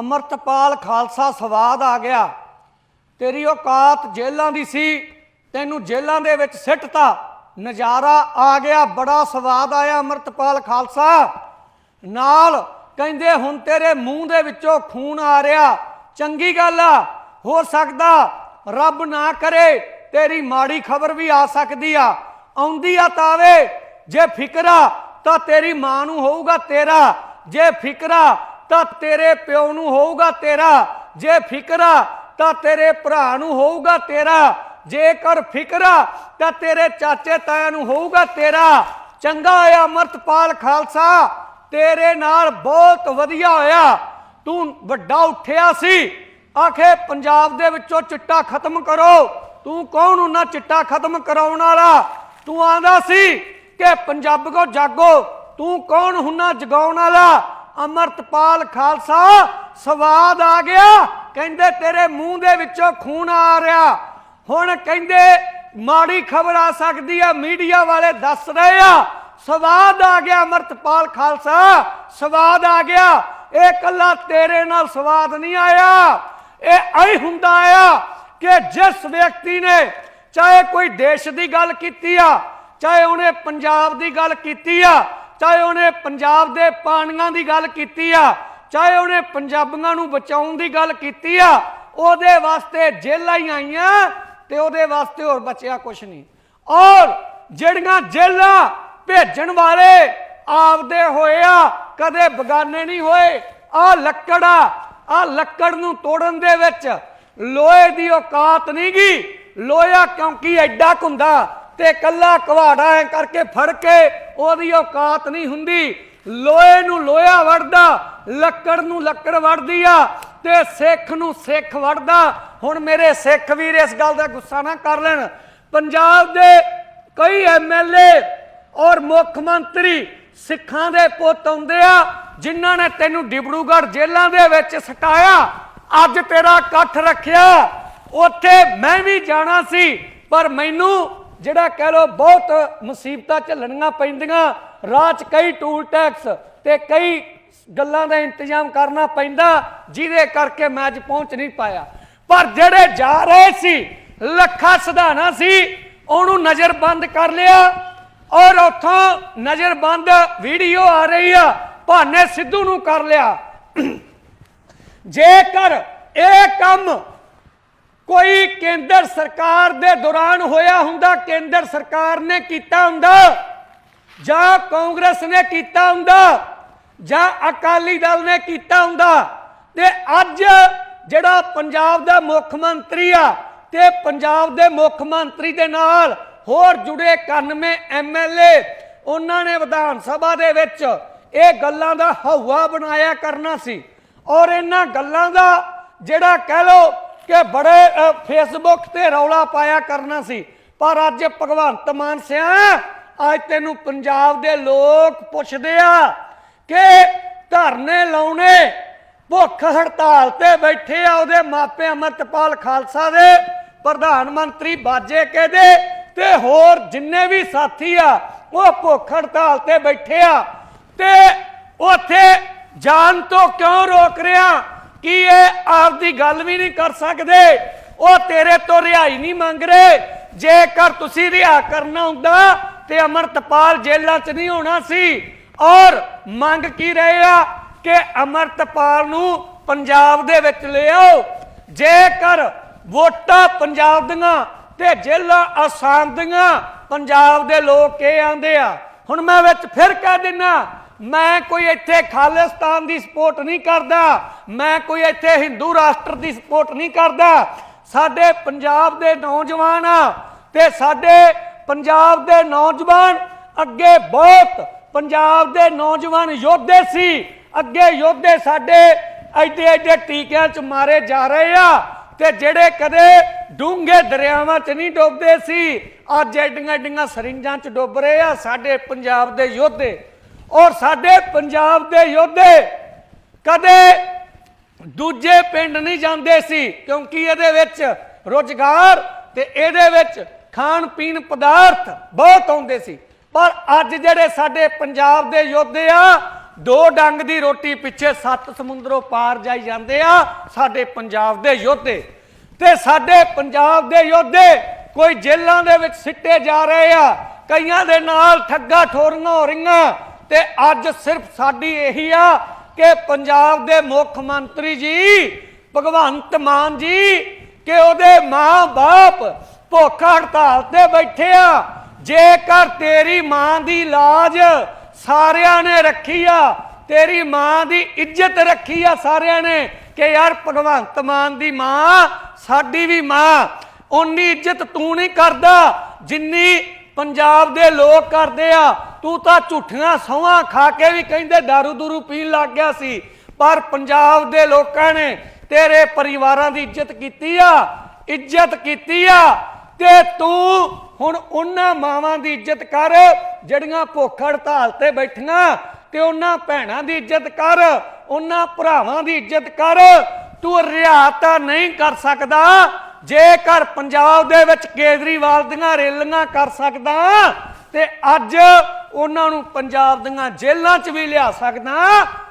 ਅਮਰਤਪਾਲ ਖਾਲਸਾ ਸਵਾਦ ਆ ਗਿਆ। ਤੇਰੀ ਔਕਾਤ ਜੇਲਾਂ ਦੀ ਸੀ, ਤੈਨੂੰ ਜੇਲਾਂ ਦੇ ਵਿੱਚ ਸਿੱਟਤਾ। ਨਜ਼ਾਰਾ ਆ ਗਿਆ, ਬੜਾ ਸਵਾਦ ਆਇਆ ਅਮਰਤਪਾਲ ਖਾਲਸਾ। ਨਾਲ ਕਹਿੰਦੇ, ਹੁਣ ਤੇਰੇ ਮੂੰਹ ਦੇ ਵਿੱਚੋਂ ਖੂਨ ਆ ਰਿਹਾ। ਚੰਗੀ ਗੱਲ ਆ, ਹੋ ਸਕਦਾ ਰੱਬ ਨਾ ਕਰੇ, ਤੇਰੀ ਮਾੜੀ ਖਬਰ ਵੀ ਆ ਸਕਦੀ ਆ। ਆਉਂਦੀ ਆ ਤਾਵੇ ਜੇ ਫਿਕਰਾ ਤਾਂ ਤੇਰੀ ਮਾਂ ਨੂੰ ਹੋਊਗਾ ਤੇਰਾ। ਜੇ ਫਿਕਰਾ ਤਾਂ ਤੇਰੇ ਪਿਓ ਨੂੰ ਹੋਊਗਾ ਤੇਰਾ। ਜੇ ਫਿਕਰਾ ਤਾਂ ਤੇਰੇ ਭਰਾ ਨੂੰ ਹੋਊਗਾ ਤੇਰਾ। ਜੇਕਰ ਫਿਕਰਾ ਤਾਂ ਤੇਰੇ ਚਾਚੇ ਤਾਇਆ ਨੂੰ ਹੋਊਗਾ ਤੇਰਾ। ਚੰਗਾ ਹੋਇਆ ਅਮਰਤਪਾਲ ਖਾਲਸਾ, ਤੇਰੇ ਨਾਲ ਬਹੁਤ ਵਧੀਆ ਹੋਇਆ। ਤੂੰ ਵੱਡਾ ਉੱਠਿਆ ਸੀ। ਆਖੇ, ਪੰਜਾਬ ਦੇ ਵਿੱਚੋਂ ਚਿੱਟਾ ਖਤਮ ਕਰੋ। ਤੂੰ ਕੌਣ ਉਹਨਾਂ ਚਿੱਟਾ ਖਤਮ ਕਰਾਉਣ ਵਾਲਾ? ਤੂੰ ਆਂਦਾ ਸੀ ਕਿ ਪੰਜਾਬ ਕੋ ਜਾਗੋ। ਤੂੰ ਕੌਣ ਹੁੰਨਾ ਜਗਾਉਣ ਵਾਲਾ? ਅਮਰਤਪਾਲ ਖਾਲਸਾ ਸਵਾਦ ਆ ਗਿਆ। ਕਹਿੰਦੇ ਤੇਰੇ ਮੂੰਹ ਦੇ ਵਿੱਚੋਂ ਖੂਨ ਆ ਰਿਹਾ। ਹੁਣ ਕਹਿੰਦੇ ਮਾੜੀ ਖਬਰ ਆ ਸਕਦੀ ਆ, ਮੀਡੀਆ ਵਾਲੇ ਦੱਸ ਰਹੇ ਆ। ਸਵਾਦ ਆ ਗਿਆ ਅਮਰਤਪਾਲ ਖਾਲਸਾ, ਸਵਾਦ ਆ ਗਿਆ। ਇਹ ਕੱਲਾ ਤੇਰੇ ਨਾਲ ਸਵਾਦ ਨਹੀਂ ਆਇਆ। ਇਹ ਐ ਹੁੰਦਾ ਆ ਕਿ ਜਿਸ ਵਿਅਕਤੀ ਨੇ ਚਾਹੇ ਕੋਈ ਦੇਸ਼ ਦੀ ਗੱਲ ਕੀਤੀ ਆ, ਚਾਹੇ ਉਹਨੇ ਪੰਜਾਬ ਦੀ ਗੱਲ ਕੀਤੀ ਆ ਚਾਹੇ ਉਹਨੇ ਪੰਜਾਬ ਦੇ ਪਾਣੀਆਂ ਦੀ ਗੱਲ ਕੀਤੀ ਆ, ਚਾਹੇ ਉਹਨੇ ਪੰਜਾਬੀਆਂ ਨੂੰ ਬਚਾਉਣ ਦੀ ਗੱਲ ਕੀਤੀ ਆ, ਉਹਦੇ ਵਾਸਤੇ ਜੇਲਾਂ ਹੀ ਆਈਆਂ ਤੇ ਉਹਦੇ ਵਾਸਤੇ ਹੋਰ ਬਚਿਆ ਕੁਛ ਨਹੀਂ। ਔਰ ਜਿਹੜੀਆਂ ਜੇਲਾਂ ਭੇਜਣ ਵਾਲੇ ਆਪਦੇ ਹੋਏ ਆ, ਕਦੇ ਬਗਾਨੇ ਨਹੀਂ ਹੋਏ ਆ ਲੱਕੜਾ ਆ ਲੱਕੜ ਨੂੰ ਤੋੜਨ ਦੇ ਵਿੱਚ ਲੋਹੇ ਦੀ ਔਕਾਤ ਨਹੀਂ ਗੀ। ਲੋਹਾ ਕਿਉਂਕਿ ਐਡਾ ਕੁੰਦਾ ਤੇ ਕੱਲਾ ਕਵਾੜਾ ਕਰਕੇ ਫੜ ਕੇ ਉਹਦੀ ਔਕਾਤ ਨਹੀਂ ਹੁੰਦੀ। ਲੋਹੇ ਨੂੰ ਲੋਹਾ ਵੜਦਾ, ਲੱਕੜ ਨੂੰ ਲੱਕੜ ਵੜਦੀ ਆ ਤੇ ਸਿੱਖ ਨੂੰ ਸਿੱਖ ਵੜਦਾ। ਹੁਣ ਮੇਰੇ ਸਿੱਖ ਵੀਰ ਇਸ ਗੱਲ ਦਾ ਗੁੱਸਾ ਨਾ ਕਰ ਲੈਣ। ਪੰਜਾਬ ਦੇ ਕਈ ਐਮਐਲਏ ਔਰ ਮੁੱਖ ਮੰਤਰੀ ਸਿੱਖਾਂ ਦੇ ਪੁੱਤ ਆਉਂਦੇ ਆ, ਜਿਨ੍ਹਾਂ ਨੇ ਤੈਨੂੰ ਡਿਬੜੂਗੜ੍ਹ ਜੇਲ੍ਹਾਂ ਦੇ ਵਿੱਚ ਸਟਾਇਆ। ਅੱਜ ਤੇਰਾ ਇਕੱਠ ਰੱਖਿਆ। ਉੱਥੇ ਮੈਂ ਵੀ ਜਾਣਾ ਸੀ, ਪਰ ਮੈਨੂੰ ਜਿਹੜਾ ਕਹਿ ਲੋ ਬਹੁਤ ਮੁਸੀਬਤਾਂ ਝੱਲਣੀਆਂ ਪੈਂਦੀਆਂ, ਰਾਹ ਕਈ ਟੂਲ ਟੈਕਸ ਤੇ ਕਈ ਗੱਲਾਂ ਦਾ ਇੰਤਜ਼ਾਮ ਕਰਨਾ ਪੈਂਦਾ, ਜਿਹਦੇ ਕਰਕੇ ਮੈਂ ਅੱਜ ਪਹੁੰਚ ਨਹੀਂ ਪਾਇਆ। ਪਰ ਜਿਹੜੇ ਜਾ ਰਹੇ ਸੀ, ਲੱਖਾ ਸਧਾਨਾ ਸੀ, ਉਹਨੂੰ ਨਜ਼ਰਬੰਦ ਕਰ ਲਿਆ ਔਰ ਉੱਥੋਂ ਨਜ਼ਰਬੰਦ ਵੀਡੀਓ ਆ ਰਹੀ ਆ ਭਾਨੇ ਸਿੱਧੂ ਨੂੰ ਕਰ ਲਿਆ। ਜੇਕਰ ਇਹ ਕੰਮ ਕੋਈ ਕੇਂਦਰ ਸਰਕਾਰ ਦੇ ਦੌਰਾਨ ਹੋਇਆ ਹੁੰਦਾ, ਕੇਂਦਰ ਸਰਕਾਰ ਨੇ ਕੀਤਾ ਹੁੰਦਾ, ਜਾਂ ਕਾਂਗਰਸ ਨੇ ਕੀਤਾ ਹੁੰਦਾ, ਜਾਂ ਅਕਾਲੀ ਦਲ ਨੇ ਕੀਤਾ ਹੁੰਦਾ, ਤੇ ਅੱਜ ਜਿਹੜਾ ਪੰਜਾਬ ਦਾ ਮੁੱਖ ਮੰਤਰੀ ਆ, ਤੇ ਪੰਜਾਬ ਦੇ ਮੁੱਖ ਮੰਤਰੀ ਦੇ ਨਾਲ ਹੋਰ ਜੁੜੇ 91 ਐਮਐਲਏ ਉਹਨਾਂ ਨੇ ਵਿਧਾਨ ਸਭਾ ਦੇ ਵਿੱਚ ਇਹ ਗੱਲਾਂ ਦਾ ਹਵਾ ਬਣਾਇਆ ਕਰਨਾ ਸੀ। ਔਰ ਇਹਨਾਂ ਗੱਲਾਂ ਦਾ ਜਿਹੜਾ ਕਹਿ ਲੋ ਕਿ ਬੜੇ ਫੇਸਬੁੱਕ ਤੇ ਰੌਲਾ ਪਾਇਆ ਕਰਨਾ ਸੀ। ਪਰ ਅੱਜ ਭਗਵੰਤ ਮਾਨ ਸਿਆ, ਅੱਜ ਤੈਨੂੰ ਪੰਜਾਬ ਦੇ ਲੋਕ ਪੁੱਛਦੇ ਆ ਕਿ ਧਰਨੇ ਲਾਉਣੇ, ਭੁੱਖ ਹੜਤਾਲ ਤੇ ਬੈਠੇ ਆ ਉਹਦੇ ਮਾਪੇ ਅਮਰਤਪਾਲ ਖਾਲਸਾ ਦੇ, ਪ੍ਰਧਾਨ ਮੰਤਰੀ ਬਾਜੇ ਕੇ ਦੇ ਤੇ ਹੋਰ ਜਿੰਨੇ ਵੀ ਸਾਥੀ ਆ, ਉਹ ਭੁੱਖ ਹੜਤਾਲ ਤੇ ਬੈਠੇ ਆ। ਤੇ ਉੱਥੇ ਜਾਣ ਤੋਂ ਕਿਉਂ ਰੋਕ ਰਿਹਾ ਕੀ ਇਹ ਆਪਦੀ ਗੱਲ ਵੀ ਨਹੀਂ ਕਰ ਸਕਦੇ? ਉਹ ਤੇਰੇ ਤੋਂ ਰਿਹਾਈ ਨਹੀਂ ਮੰਗ ਰਹੇ। ਜੇਕਰ ਤੁਸੀਂ ਰਿਹਾ ਕਰਨਾ ਹੁੰਦਾ, ਤੇ ਅਮਰਤਪਾਲ ਜੇਲ੍ਹਾਂ 'ਚ ਨਹੀਂ ਹੋਣਾ ਸੀ। ਔਰ ਮੰਗ ਕੀ ਰਹੇ ਆ? ਕਿ ਅਮਰਤਪਾਲ ਨੂੰ ਪੰਜਾਬ ਦੇ ਵਿੱਚ ਲਿਆਓ ਜੇਕਰ ਵੋਟਾਂ ਪੰਜਾਬ ਦੀਆਂ ਤੇ ਜੇਲ੍ਹਾਂ ਆਸਾਮ ਦੀਆਂ, ਪੰਜਾਬ ਦੇ ਲੋਕ ਇਹ ਆਂਦੇ ਆ। ਹੁਣ ਮੈਂ ਵਿੱਚ ਫਿਰ ਕਹਿ ਦਿੰਨਾ ਮੈਂ ਕੋਈ ਇੱਥੇ ਖਾਲਿਸਤਾਨ ਦੀ ਸਪੋਰਟ ਨਹੀਂ ਕਰਦਾ। ਮੈਂ ਕੋਈ ਇੱਥੇ ਹਿੰਦੂ ਰਾਸ਼ਟਰ ਦੀ ਸਪੋਰਟ ਨਹੀਂ ਕਰਦਾ। ਸਾਡੇ ਪੰਜਾਬ ਦੇ ਨੌਜਵਾਨ ਆ ਤੇ ਸਾਡੇ ਪੰਜਾਬ ਦੇ ਨੌਜਵਾਨ ਅੱਗੇ ਬਹੁਤ ਪੰਜਾਬ ਦੇ ਨੌਜਵਾਨ ਯੋਧੇ ਸੀ। ਅੱਗੇ ਯੋਧੇ ਸਾਡੇ ਐਡੇ ਐਡੇ ਟੀਕਿਆਂ 'ਚ ਮਾਰੇ ਜਾ ਰਹੇ ਆ ਤੇ ਜਿਹੜੇ ਕਦੇ ਡੂੰਘੇ ਦਰਿਆਵਾਂ 'ਚ ਨਹੀਂ ਡੁੱਬਦੇ ਸੀ, ਅੱਜ ਐਡੀਆਂ ਐਡੀਆਂ ਸਰਿੰਜਾਂ 'ਚ ਡੁੱਬ ਰਹੇ ਆ ਸਾਡੇ ਪੰਜਾਬ ਦੇ ਯੋਧੇ। ਔਰ ਸਾਡੇ ਪੰਜਾਬ ਦੇ ਯੋਧੇ ਕਦੇ ਦੂਜੇ ਪਿੰਡ ਨਹੀਂ ਜਾਂਦੇ ਸੀ, ਕਿਉਂਕਿ ਇਹਦੇ ਵਿੱਚ ਰੋਜ਼ਗਾਰ ਤੇ ਇਹਦੇ ਵਿੱਚ ਖਾਣ ਪੀਣ ਪਦਾਰਥ ਬਹੁਤ ਆਉਂਦੇ ਸੀ। ਪਰ ਅੱਜ ਜਿਹੜੇ ਸਾਡੇ ਪੰਜਾਬ ਦੇ ਯੋਧੇ ਆ, ਦੋ ਡੰਗ ਦੀ ਰੋਟੀ ਪਿੱਛੇ ਸੱਤ ਸਮੁੰਦਰੋਂ ਪਾਰ ਜਾਈ ਜਾਂਦੇ ਆ ਸਾਡੇ ਪੰਜਾਬ ਦੇ ਯੋਧੇ। ਤੇ ਸਾਡੇ ਪੰਜਾਬ ਦੇ ਯੋਧੇ ਕੋਈ ਜੇਲ੍ਹਾਂ ਦੇ ਵਿੱਚ ਸਿੱਟੇ ਜਾ ਰਹੇ ਆ, ਕਈਆਂ ਦੇ ਨਾਲ ਠੱਗਾ ਠੋਰੀਆਂ ਹੋ ਰਹੀਆਂ ਤੇ ਅੱਜ ਸਿਰਫ ਸਾਡੀ ਇਹੀ ਆ ਕਿ ਪੰਜਾਬ ਦੇ ਮੁੱਖ ਮੰਤਰੀ ਜੀ, ਭਗਵੰਤ ਮਾਨ ਜੀ, ਕਿ ਉਹਦੇ ਮਾਂ-ਬਾਪ ਭੁੱਖ ਹੜਤਾਲ ਤੇ ਬੈਠੇ ਆ। ਜੇਕਰ ਤੇਰੀ ਮਾਂ ਦੀ ਲਾਜ ਸਾਰਿਆਂ ਨੇ ਰੱਖੀ ਆ, ਤੇਰੀ ਮਾਂ ਦੀ ਇੱਜ਼ਤ ਰੱਖੀ ਆ ਸਾਰਿਆਂ ਨੇ, ਕਿ ਯਾਰ ਭਗਵੰਤ ਮਾਨ ਦੀ ਮਾਂ, ਸਾਡੀ ਵੀ ਮਾਂ ਉਨੀ ਇੱਜ਼ਤ ਤੂੰ ਨਹੀਂ ਕਰਦਾ ਜਿੰਨੀ ਪੰਜਾਬ ਦੇ ਲੋਕ ਕਰਦੇ ਆ। ਤੂੰ ਤਾਂ ਝੂਠੀਆਂ ਸੌਹਾਂ ਖਾ ਕੇ ਵੀ ਕਹਿੰਦੇ दारू ਦੂਰੂ ਪੀਣ ਲੱਗ ਗਿਆ ਸੀ। ਪਰ ਪੰਜਾਬ ਦੇ ਲੋਕਾਂ ਨੇ ਤੇਰੇ ਪਰਿਵਾਰਾਂ ਦੀ ਇੱਜ਼ਤ ਕੀਤੀ ਆ, ਇੱਜ਼ਤ ਕੀਤੀ ਆ ਤੇ ਤੂੰ ਹੁਣ ਉਹਨਾਂ ਮਾਵਾਂ ਦੀ ਇੱਜ਼ਤ ਕਰ, ਜਿਹੜੀਆਂ ਭੁੱਖ ਹੜਤਾਲ ਤੇ ਬੈਠੀਆਂ, ਤੇ ਉਹਨਾਂ ਭੈਣਾਂ ਦੀ ਇੱਜ਼ਤ ਕਰ, ਉਹਨਾਂ ਭਰਾਵਾਂ ਦੀ ਇੱਜ਼ਤ ਕਰ। ਤੂੰ ਰਿਆ ਤਾਂ ਨਹੀਂ ਕਰ ਸਕਦਾ, ਜੇਕਰ ਪੰਜਾਬ ਦੇ ਵਿੱਚ ਕੇਜਰੀਵਾਲ ਦੀਆਂ ਰੈਲੀਆਂ ਕਰ ਸਕਦਾ, ਤੇ ਅੱਜ ਉਹਨਾਂ ਨੂੰ ਪੰਜਾਬ ਦੀਆਂ ਜੇਲ੍ਹਾਂ 'ਚ ਵੀ ਲਿਆ ਸਕਦਾ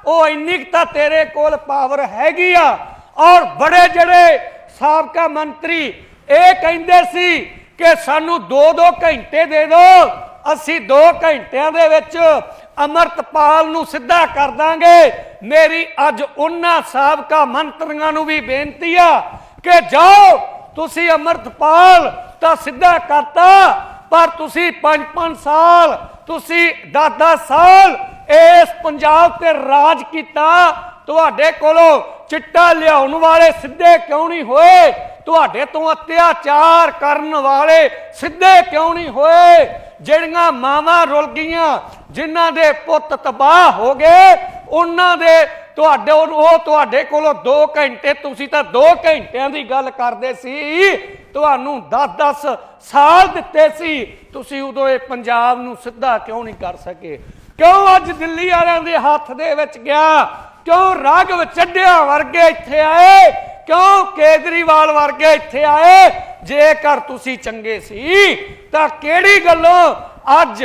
ਉਹ ਇੰਨੀ ਕੁ ਤਾਂ ਤੇਰੇ ਕੋਲ ਪਾਵਰ ਹੈਗੀ ਆ। ਔਰ ਬੜੇ ਜਿਹੜੇ ਸਾਬਕਾ ਮੰਤਰੀ ਇਹ ਕਹਿੰਦੇ ਸੀ ਕਿ ਸਾਨੂੰ 2-2 ਘੰਟੇ ਦੇ ਦਿਓ ਅਸੀਂ 2 ਘੰਟਿਆਂ ਦੇ ਵਿੱਚ ਅਮਰਤਪਾਲ ਨੂੰ ਸਿੱਧਾ ਕਰ ਦਾਂਗੇ। ਮੇਰੀ ਅੱਜ ਉਹਨਾਂ ਸਾਬਕਾ ਮੰਤਰੀਆਂ ਨੂੰ ਵੀ ਬੇਨਤੀ ਆ ਕਿ ਜਾਓ, ਤੁਸੀਂ ਅਮਰਤਪਾਲ ਤਾਂ ਸਿੱਧਾ ਕਰਤਾ, ਪਰ ਤੁਸੀਂ 5-5 ਸਾਲ ਤੁਸੀਂ 10-10 ਸਾਲ ਇਸ ਪੰਜਾਬ ਤੇ ਰਾਜ ਕੀਤਾ, ਤੁਹਾਡੇ ਕੋਲੋਂ ਚਿੱਟਾ ਲਿਆਉਣ ਵਾਲੇ ਸਿੱਧੇ ਕਿਉਂ ਨਹੀਂ ਹੋਏ? ਤੁਹਾਡੇ ਤੋਂ ਅਤਿਆਚਾਰ ਕਰਨ ਵਾਲੇ ਸਿੱਧੇ ਕਿਉਂ ਨਹੀਂ ਹੋਏ? ਜਿਹੜੀਆਂ ਮਾਵਾਂ ਰੁਲ ਗਈਆਂ, ਜਿਨ੍ਹਾਂ ਦੇ ਪੁੱਤ ਤਬਾਹ ਹੋ ਗਏ, ਉਹਨਾਂ ਦੇ ਤੁਹਾਡੇ ਉਹ ਤੁਹਾਡੇ ਕੋਲੋਂ 2 ਘੰਟੇ, ਤੁਸੀਂ ਤਾਂ 2 ਘੰਟਿਆਂ ਦੀ ਗੱਲ ਕਰਦੇ ਸੀ। ਤੁਹਾਨੂੰ 10-10 ਸਾਲ ਦਿੱਤੇ ਸੀ। ਤੁਸੀਂ ਉਦੋਂ ਇਹ ਪੰਜਾਬ ਨੂੰ ਸਿੱਧਾ ਕਿਉਂ ਨਹੀਂ ਕਰ ਸਕੇ? ਕਿਉਂ ਅੱਜ ਦਿੱਲੀ ਵਾਲਿਆਂ ਦੇ ਹੱਥ ਦੇ ਵਿੱਚ ਗਿਆ? ਕਿਉਂ ਰਾਘਵ ਚੱਡਿਆ ਵਰਗੇ ਇੱਥੇ ਆਏ? ਕਿਉਂ ਕੇਜਰੀਵਾਲ ਵਰਗੇ ਇੱਥੇ ਆਏ? ਜੇਕਰ ਤੁਸੀਂ ਚੰਗੇ ਸੀ, ਤਾਂ ਕਿਹੜੀ ਗੱਲੋਂ ਅੱਜ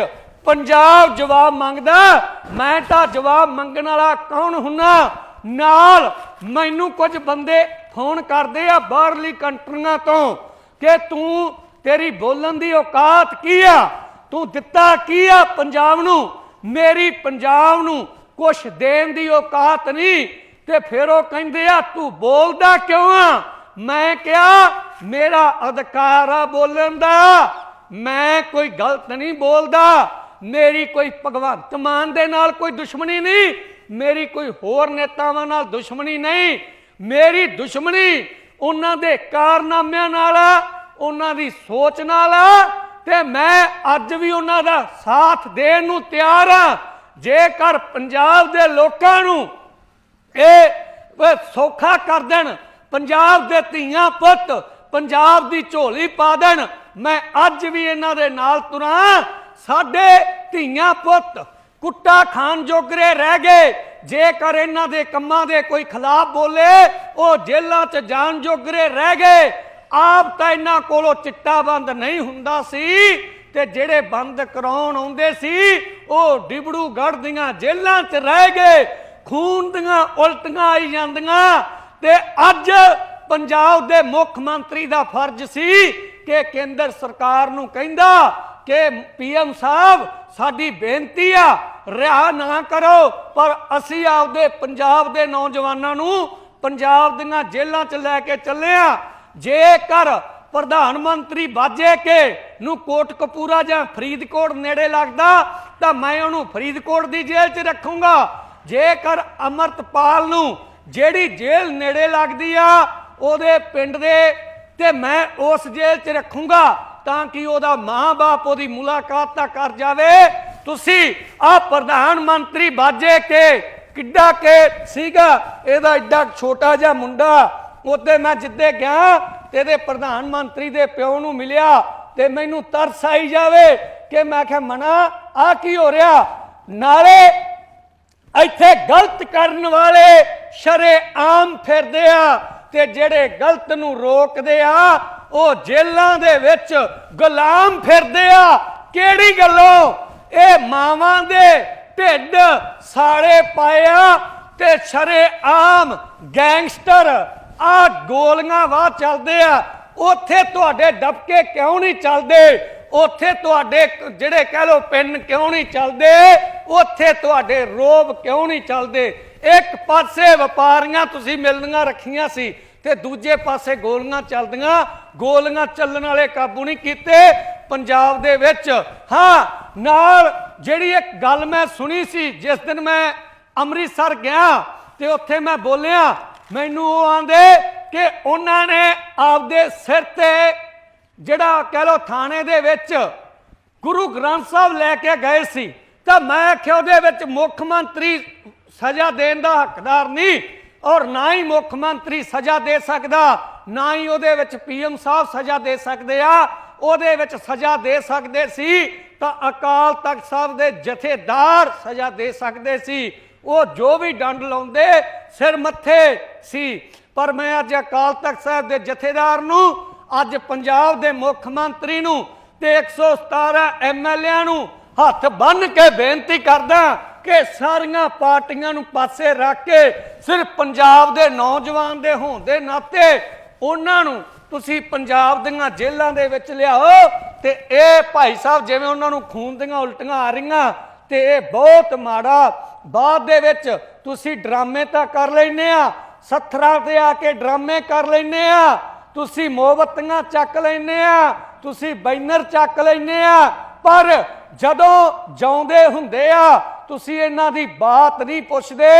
ਪੰਜਾਬ ਜਵਾਬ ਮੰਗਦਾ, ਮੈਂ ਤਾਂ ਜਵਾਬ ਮੰਗਣ ਵਾਲਾ ਕੌਣ ਹੁੰਨਾ? ਨਾਲ ਮੈਨੂੰ ਕੁਝ ਬੰਦੇ ਫੋਨ ਕਰਦੇ ਆ ਬਾਹਰਲੀ ਕੰਟਰੀਆਂ ਤੋਂ ਕਿ ਤੂੰ ਤੇਰੀ ਬੋਲਣ ਦੀ ਔਕਾਤ ਕੀ ਆ? ਤੂੰ ਦਿੱਤਾ ਕੀ ਆ ਪੰਜਾਬ ਨੂੰ? ਮੇਰੀ ਪੰਜਾਬ ਨੂੰ ਕੁਛ ਦੇਣ ਦੀ ਔਕਾਤ ਨਹੀਂ। ਤੇ ਫਿਰ ਉਹ ਕਹਿੰਦੇ ਆ, ਤੂੰ ਬੋਲਦਾ ਕਿਉਂ ਆ? ਮੈਂ ਕਿਹਾ, ਮੇਰਾ ਅਧਿਕਾਰ ਆ ਬੋਲਣ ਦਾ। ਮੈਂ ਕੋਈ ਗਲਤ ਨਹੀਂ ਬੋਲਦਾ। ਮੇਰੀ ਕੋਈ ਭਗਵੰਤ ਮਾਨ ਦੇ ਨਾਲ ਕੋਈ ਦੁਸ਼ਮਣੀ ਨਹੀਂ, ਮੇਰੀ ਕੋਈ ਹੋਰ ਨੇਤਾਵਾਂ ਨਾਲ ਦੁਸ਼ਮਣੀ ਨਹੀਂ, ਮੇਰੀ ਦੁਸ਼ਮਣੀ ਉਹਨਾਂ ਦੇ ਕਾਰਨਾਮਿਆਂ ਨਾਲ ਉਹਨਾਂ ਦੀ ਸੋਚ ਨਾਲ ਤੇ ਮੈਂ ਅੱਜ ਵੀ ਉਹਨਾਂ ਦਾ ਸਾਥ ਦੇਣ ਨੂੰ ਤਿਆਰ ਹਾਂ ਜੇਕਰ ਪੰਜਾਬ ਦੇ ਲੋਕਾਂ ਨੂੰ ਇਹ ਸੌਖਾ ਕਰ ਦੇਣ, ਪੰਜਾਬ ਦੇ ਧੀਆਂ ਪੁੱਤ ਪੰਜਾਬ ਦੀ ਝੋਲੀ ਪਾ ਦੇਣ, ਮੈਂ ਅੱਜ ਵੀ ਇਹਨਾਂ ਦੇ ਨਾਲ ਤੁਰਾਂ। ਸਾਡੇ ਧੀਆਂ ਪੁੱਤ ਕੁੱਟਾ ਖਾਨ ਜੋਗਰੇ ਰਹਿ ਗਏ। ਜੇਕਰ ਇਹਨਾਂ ਦੇ ਕੰਮਾਂ ਦੇ ਕੋਈ ਖਿਲਾਫ ਬੋਲੇ, ਉਹ ਜੇਲ੍ਹਾਂ 'ਚ ਜਾਣ ਜੋਗਰੇ ਰਹਿ ਗਏ। ਆਪ ਤਾਂ ਇਹਨਾਂ ਕੋਲੋਂ ਚਿੱਟਾ ਬੰਦ ਨਹੀਂ ਹੁੰਦਾ ਸੀ ਤੇ ਜਿਹੜੇ ਬੰਦ ਕਰਾਉਣ ਆਉਂਦੇ ਸੀ, ਉਹ ਡਿਬੜੂਗੜ੍ਹ ਦੀਆਂ ਜੇਲ੍ਹਾਂ 'ਚ ਰਹਿ ਗਏ। ਖੂਨ ਦੀਆਂ ਉਲਟੀਆਂ ਆਈ ਜਾਂਦੀਆਂ ਤੇ ਅੱਜ ਪੰਜਾਬ ਦੇ ਮੁੱਖ ਮੰਤਰੀ ਦਾ ਫਰਜ਼ ਸੀ ਕਿ ਕੇਂਦਰ ਸਰਕਾਰ ਨੂੰ ਕਹਿੰਦਾ ਕਿ ਪੀਐਮ ਸਾਹਿਬ, ਸਾਡੀ ਬੇਨਤੀ ਆ, ਰਿਹਾ ਨਾ ਕਰੋ, ਪਰ ਅਸੀਂ ਆਪਦੇ ਪੰਜਾਬ ਦੇ ਨੌਜਵਾਨਾਂ ਨੂੰ ਪੰਜਾਬ ਦੀਆਂ ਜੇਲ੍ਹਾਂ 'ਚ ਲੈ ਕੇ ਚੱਲੇ ਆ। ਜੇਕਰ ਪ੍ਰਧਾਨ ਮੰਤਰੀ ਬਾਜੇ ਕੇ ਨੂੰ ਕੋਟਕਪੂਰਾ ਜਾਂ ਫਰੀਦਕੋਟ ਨੇੜੇ ਲੱਗਦਾ, ਤਾਂ ਮੈਂ ਉਹਨੂੰ ਫਰੀਦਕੋਟ ਦੀ ਜੇਲ੍ਹ 'ਚ ਰੱਖੂੰਗਾ। ਜੇਕਰ ਅਮਰਤਪਾਲ ਨੂੰ ਜਿਹੜੀ ਜੇਲ੍ਹ ਨੇੜੇ ਲੱਗਦੀ ਆ, ਉਹਦੇ ਪਿੰਡ ਦੇ, ਤੇ ਮੈਂ ਉਸ ਜੇਲ੍ਹ 'ਚ ਰੱਖੂੰਗਾ। ਤਾਂ ਕਿ ਉਹਦਾ ਮਾਂ-ਬਾਪ ਉਹਦੀ ਮੁਲਾਕਾਤ ਤਾਂ ਕਰ ਜਾਵੇ। ਤੁਸੀਂ ਆ ਪ੍ਰਧਾਨ ਮੰਤਰੀ ਬਾਜੇ ਕੇ, ਕਿੱਡਾ ਕੇ ਸੀਗਾ? ਇਹਦਾ ਐਡਾ ਛੋਟਾ ਜਿਹਾ ਮੁੰਡਾ ਉੱਤੇ ਮੈਂ ਜਿੱਦੇ ਗਿਆ, ਤੇ ਇਹਦੇ ਪ੍ਰਧਾਨ ਮੰਤਰੀ ਦੇ ਪਿਓ ਨੂੰ ਮਿਲਿਆ, ਤੇ ਮੈਨੂੰ ਤਰਸ ਆਈ ਜਾਵੇ ਕਿ ਮੈਂ ਕਿਹਾ, ਮਨਾ, ਆ ਕੀ ਹੋ ਰਿਹਾ? ਨਾਲੇ ਇੱਥੇ ਗਲਤ ਕਰਨ ਵਾਲੇ ਸ਼ਰੇ ਆਮ ਫਿਰਦੇ ਆ, ਤੇ ਜਿਹੜੇ ਗਲਤ ਨੂੰ ਰੋਕਦੇ ਆ ਉਹ ਜੇਲਾਂ ਦੇ ਵਿੱਚ ਗੁਲਾਮ ਫਿਰਦੇ ਆ। ਕਿਹੜੀ ਗੱਲੋਂ? ਇਹ ਮਾਵਾਂ ਦੇ ਢਿੱਡ ਸਾੜੇ ਪਾਇਆ ਤੇ ਸ਼ਰੇ ਆਮ ਗੈਂਗਸਟਰ ਆ ਗੋਲੀਆਂ ਵਾਹ ਚੱਲਦੇ ਆ। ਉੱਥੇ ਤੁਹਾਡੇ ਡਬਕੇ ਕਿਉਂ ਨਹੀਂ ਚੱਲਦੇ? ਉੱਥੇ ਤੁਹਾਡੇ ਜਿਹੜੇ ਕਹਿ ਲੋ ਪਿੰਨ ਕਿਉਂ ਨਹੀਂ ਚੱਲਦੇ? ਉੱਥੇ ਤੁਹਾਡੇ ਰੋਬ ਕਿਉਂ ਨਹੀਂ ਚੱਲਦੇ? ਇੱਕ ਪਾਸੇ ਵਪਾਰੀਆਂ ਤੁਸੀਂ ਮਿਲਣੀਆਂ ਰੱਖੀਆਂ ਸੀ ਤੇ ਦੂਜੇ ਪਾਸੇ ਗੋਲੀਆਂ ਚੱਲਦੀਆਂ, ਗੋਲੀਆਂ ਚੱਲਣ ਵਾਲੇ ਕਾਬੂ ਨਹੀਂ ਕੀਤੇ। ਪੰਜਾਬ ਦੇ ਵਿੱਚ, ਹਾਂ, ਨਾਲ ਜਿਹੜੀ ਇੱਕ ਗੱਲ ਮੈਂ ਸੁਣੀ ਸੀ, ਜਿਸ ਦਿਨ ਮੈਂ ਅੰਮ੍ਰਿਤਸਰ ਗਿਆ, ਤੇ ਉੱਥੇ ਮੈਂ ਬੋਲਿਆ, ਮੈਨੂੰ ਉਹ ਆਂਦੇ ਕਿ ਉਹਨਾਂ ਨੇ ਆਪਦੇ ਸਿਰ ਤੇ ਜਿਹੜਾ ਕਹਿ ਲੋ ਥਾਣੇ ਦੇ ਵਿੱਚ ਗੁਰੂ ਗ੍ਰੰਥ ਸਾਹਿਬ ਲੈ ਕੇ ਗਏ ਸੀ, ਤਾਂ ਮੈਂ ਆਖਿਆ ਉਹਦੇ ਵਿੱਚ ਮੁੱਖ ਮੰਤਰੀ ਸਜ਼ਾ ਦੇਣ ਦਾ ਹੱਕਦਾਰ ਨਹੀਂ। ਔਰ ਨਾ ਹੀ ਮੁੱਖ ਮੰਤਰੀ ਸਜ਼ਾ ਦੇ ਸਕਦਾ, ਨਾ ਹੀ ਉਹਦੇ ਵਿੱਚ ਪੀਐਮ ਸਾਹਿਬ ਸਜ਼ਾ ਦੇ ਸਕਦੇ ਆ, ਉਹਦੇ ਵਿੱਚ ਸਜ਼ਾ ਦੇ ਸਕਦੇ ਸੀ, ਤਾਂ ਅਕਾਲ ਤਖਤ ਸਾਹਿਬ ਦੇ ਜਥੇਦਾਰ ਸਜ਼ਾ ਦੇ ਸਕਦੇ ਸੀ। ਉਹ ਜੋ ਵੀ ਡੰਡ ਲਾਉਂਦੇ, ਸਿਰ ਮੱਥੇ ਸੀ। ਪਰ ਮੈਂ ਅੱਜ ਅਕਾਲ ਤਖਤ ਸਾਹਿਬ ਦੇ ਜਥੇਦਾਰ ਨੂੰ, ਅੱਜ ਪੰਜਾਬ ਦੇ ਮੁੱਖ ਮੰਤਰੀ ਨੂੰ ਤੇ 117 ਐਮਐਲਏਆਂ ਨੂੰ ਹੱਥ ਬੰਨ ਕੇ ਬੇਨਤੀ ਕਰਦਾ ਕਿ ਸਾਰੀਆਂ ਪਾਰਟੀਆਂ ਨੂੰ ਪਾਸੇ ਰੱਖ ਕੇ ਸਿਰਫ ਪੰਜਾਬ ਦੇ ਨੌਜਵਾਨ ਦੇ ਹੋਣ ਦੇ ਨਾਤੇ ਉਹਨਾਂ ਨੂੰ ਤੁਸੀਂ ਪੰਜਾਬ ਦੀਆਂ ਜੇਲ੍ਹਾਂ ਦੇ ਵਿੱਚ ਲਿਆਓ ਤੇ ਇਹ ਭਾਈ ਸਾਹਿਬ ਜਿਵੇਂ ਉਹਨਾਂ ਨੂੰ ਖੂਨ ਦੀਆਂ ਉਲਟੀਆਂ ਆ ਰਹੀਆਂ ਤੇ ਇਹ ਬਹੁਤ ਮਾੜਾ, ਬਾਅਦ ਦੇ ਵਿੱਚ ਤੁਸੀਂ ਡਰਾਮੇ ਤਾਂ ਕਰ ਲੈਨੇ ਆ, ਸੱਥਰਾਂ ਤੇ ਆ ਕੇ ਡਰਾਮੇ ਕਰ ਲੈਨੇ ਆ, ਤੁਸੀਂ ਮੋਮਬੱਤੀਆਂ ਚੱਕ ਲੈਨੇ ਆ, ਤੁਸੀਂ ਬੈਨਰ ਚੱਕ ਲੈਨੇ ਆ, ਪਰ ਜਦੋਂ ਜਾਉਂਦੇ ਹੁੰਦੇ ਆ ਤੁਸੀਂ ਇਹਨਾਂ ਦੀ ਬਾਤ ਨਹੀਂ ਪੁੱਛਦੇ,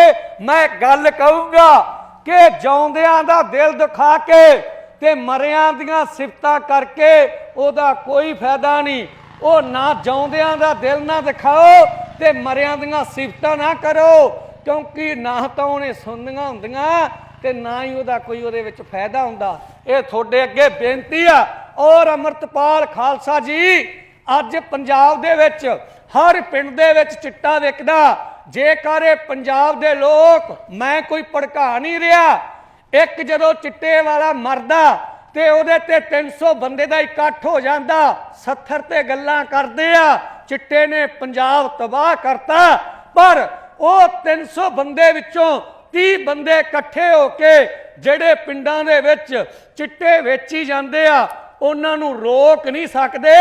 ਮੈਂ ਗੱਲ ਕਹੂੰਗਾ ਕਿ ਜਾਉਂਦਿਆਂ ਦਾ ਦਿਲ ਦਿਖਾ ਕੇ ਤੇ ਮਰਿਆਂ ਦੀਆਂ ਸਿਫਤਾਂ ਕਰਕੇ ਉਹਦਾ ਕੋਈ ਫਾਇਦਾ ਨਹੀਂ। ਉਹ ਨਾ ਜਾਉਂਦਿਆਂ ਦਾ ਦਿਲ ਨਾ ਦਿਖਾਓ ਤੇ ਮਰਿਆਂ ਦੀਆਂ ਸਿਫਤਾਂ ਨਾ ਕਰੋ, ਕਿਉਂਕਿ ਨਾ ਤਾਂ ਉਹਨੇ ਸੁਣਨੀਆਂ ਹੁੰਦੀਆਂ ਤੇ ਨਾ ਹੀ ਉਹਦਾ ਕੋਈ ਉਹਦੇ ਵਿੱਚ ਫਾਇਦਾ ਹੁੰਦਾ। ਇਹ ਤੁਹਾਡੇ ਅੱਗੇ ਬੇਨਤੀ ਆ। ਔਰ ਅਮਰਤਪਾਲ ਖਾਲਸਾ ਜੀ, ਅੱਜ ਪੰਜਾਬ ਦੇ ਵਿੱਚ ਹਰ ਪਿੰਡ ਦੇ ਵਿੱਚ ਚਿੱਟਾ ਵਿਕਦਾ। ਜੇਕਰ ਇਹ ਪੰਜਾਬ ਦੇ ਲੋਕ, ਮੈਂ ਕੋਈ ਭੜਕਾ ਨਹੀਂ ਰਿਹਾ। ਇੱਕ ਜਦੋਂ ਚਿੱਟੇ ਵਾਲਾ ਮਰਦਾ, ਤੇ ਉਹਦੇ ਤੇ 300 ਬੰਦੇ ਦਾ ਇਕੱਠ ਹੋ ਜਾਂਦਾ। 70 ਤੇ ਗੱਲਾਂ ਕਰਦੇ ਆ, ਚਿੱਟੇ ਨੇ ਪੰਜਾਬ ਤਬਾਹ ਕਰਤਾ। ਪਰ ਉਹ 300 ਬੰਦੇ ਵਿੱਚੋਂ 30 ਬੰਦੇ ਇਕੱਠੇ ਹੋ ਕੇ, ਜਿਹੜੇ ਪਿੰਡਾਂ ਦੇ ਵਿੱਚ ਚਿੱਟੇ ਵੇਚੀ ਜਾਂਦੇ ਆ, ਉਹਨਾਂ ਨੂੰ ਰੋਕ ਨਹੀਂ ਸਕਦੇ।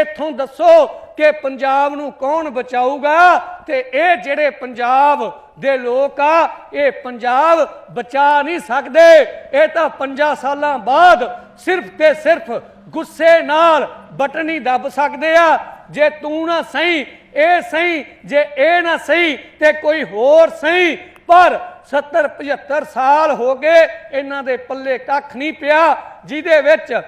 ਇੱਥੋਂ ਦੱਸੋ ਕਿ ਪੰਜਾਬ ਨੂੰ ਕੌਣ ਬਚਾਊਗਾ? ਤੇ ਇਹ ਜਿਹੜੇ ਪੰਜਾਬ ਦੇ ਲੋਕ ਆ, ਇਹ ਪੰਜਾਬ ਬਚਾ ਨਹੀਂ ਸਕਦੇ। ਇਹ ਤਾਂ 5 ਸਾਲਾਂ ਬਾਅਦ ਸਿਰਫ ਤੇ ਸਿਰਫ ਗੁੱਸੇ ਨਾਲ ਬਟਨੀ ਦੱਬ ਸਕਦੇ ਆ। ਜੇ ਤੂੰ ਨਾ ਸਹੀ, ਇਹ ਸਹੀ, ਜੇ ਇਹ ਨਾ ਸਹੀ ਤੇ ਕੋਈ ਹੋਰ ਸਹੀ। ਪਰ 70 75 ਸਾਲ ਹੋ ਗਏ, ਇਹਨਾਂ ਦੇ ਪੱਲੇ ਕੱਖ ਨਹੀਂ ਪਿਆ, ਜਿਹਦੇ ਵਿੱਚ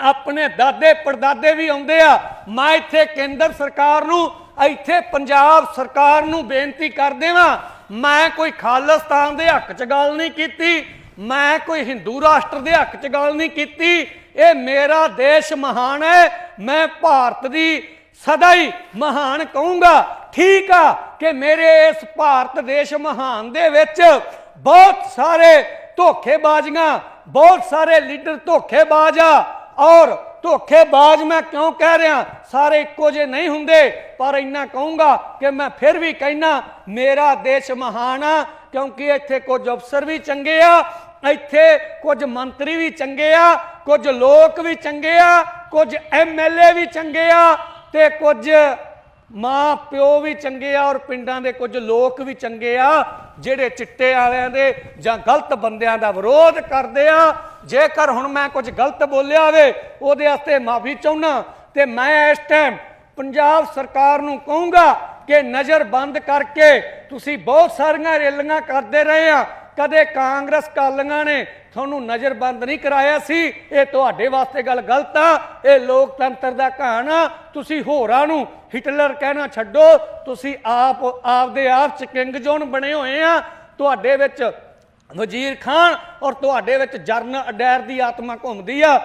ਆਪਣੇ ਦਾਦੇ ਪੜਦਾਦੇ ਵੀ ਆਉਂਦੇ ਆ। ਮੈਂ ਇੱਥੇ ਕੇਂਦਰ ਸਰਕਾਰ ਨੂੰ, ਇੱਥੇ ਪੰਜਾਬ ਸਰਕਾਰ ਨੂੰ ਬੇਨਤੀ ਕਰਦੇ ਦੇਵਾਂ। ਮੈਂ ਕੋਈ ਖਾਲਿਸਤਾਨ ਦੇ ਹੱਕ 'ਚ ਗੱਲ ਨਹੀਂ ਕੀਤੀ। ਮੈਂ ਕੋਈ ਹਿੰਦੂ ਰਾਸ਼ਟਰ ਦੇ ਹੱਕ 'ਚ ਗੱਲ ਨਹੀਂ ਕੀਤੀ। ਇਹ ਮੇਰਾ ਦੇਸ਼ ਮਹਾਨ ਹੈ। ਮੈਂ ਭਾਰਤ ਦੀ ਸਦਾ ਹੀ ਮਹਾਨ ਕਹੂੰਗਾ। ਠੀਕ ਆ ਕਿ ਮੇਰੇ ਇਸ ਭਾਰਤ ਦੇਸ਼ ਮਹਾਨ ਦੇ ਵਿੱਚ ਬਹੁਤ ਸਾਰੇ ਧੋਖੇਬਾਜ਼ੀਆਂ, ਬਹੁਤ ਸਾਰੇ ਲੀਡਰ ਧੋਖੇਬਾਜ਼ ਆ। ਔਰ ਧੋਖੇਬਾਜ਼ ਮੈਂ ਕਿਉਂ ਕਹਿ ਰਿਹਾ? ਸਾਰੇ ਇੱਕੋ ਜਿਹੇ ਨਹੀਂ ਹੁੰਦੇ, ਪਰ ਇੰਨਾ ਕਹੂੰਗਾ ਕਿ ਮੈਂ ਫਿਰ ਵੀ ਕਹਿਣਾ ਮੇਰਾ ਦੇਸ਼ ਮਹਾਨ ਆ, ਕਿਉਂਕਿ ਇੱਥੇ ਕੁਝ ਅਫਸਰ ਵੀ ਚੰਗੇ ਆ, ਇੱਥੇ ਕੁਝ ਮੰਤਰੀ ਵੀ ਚੰਗੇ ਆ, ਕੁਝ ਲੋਕ ਵੀ ਚੰਗੇ ਆ, ਕੁਝ ਐਮਐਲਏ ਵੀ ਚੰਗੇ ਆ ਤੇ ਕੁਝ ਮਾਂ ਪਿਓ ਵੀ ਚੰਗੇ ਆ ਔਰ ਪਿੰਡਾਂ ਦੇ ਕੁਝ ਲੋਕ ਵੀ ਚੰਗੇ ਆ, ਜਿਹੜੇ ਚਿੱਟੇ ਵਾਲਿਆਂ ਦੇ ਜਾਂ ਗਲਤ ਬੰਦਿਆਂ ਦਾ ਵਿਰੋਧ ਕਰਦੇ ਆ। ਜੇਕਰ ਹੁਣ ਮੈਂ ਕੁਝ ਗਲਤ ਬੋਲਿਆ ਹੋਵੇ, ਉਹਦੇ ਵਾਸਤੇ ਮਾਫੀ ਚਾਹੁੰਨਾ ਤੇ ਮੈਂ ਇਸ ਟਾਈਮ ਪੰਜਾਬ ਸਰਕਾਰ ਨੂੰ ਕਹੂੰਗਾ ਕਿ ਨਜ਼ਰ ਬੰਦ ਕਰਕੇ ਤੁਸੀਂ ਬਹੁਤ ਸਾਰੀਆਂ ਰੈਲੀਆਂ ਕਰਦੇ ਰਹੇ ਆ। ਕਦੇ ਕਾਂਗਰਸ ਕਾਲੀਆਂ ਨੇ ਤੁਹਾਨੂੰ ਨਜ਼ਰਬੰਦ ਨਹੀਂ ਕਰਾਇਆ ਸੀ। ਇਹ ਤੁਹਾਡੇ ਵਾਸਤੇ ਗੱਲ ਗਲਤ ਆ। ਇਹ ਲੋਕਤੰਤਰ ਦਾ ਘਾਣ ਆ। ਤੁਸੀਂ ਹੋਰਾਂ ਨੂੰ ਹਿਟਲਰ ਕਹਿਣਾ ਛੱਡੋ। ਤੁਸੀਂ ਆਪ, ਆਪਦੇ ਆਪ ਚ ਕਿੰਗ ਜੋਨ ਬਣੇ ਹੋਏ ਆ। ਤੁਹਾਡੇ ਵਿੱਚ ਵਜ਼ੀਰ ਖਾਨ ਔਰ ਤੁਹਾਡੇ ਵਿੱਚ ਜਰਨ ਅਡੈਰ ਦੀ ਆਤਮਾ ਘੁੰਮਦੀ ਆ।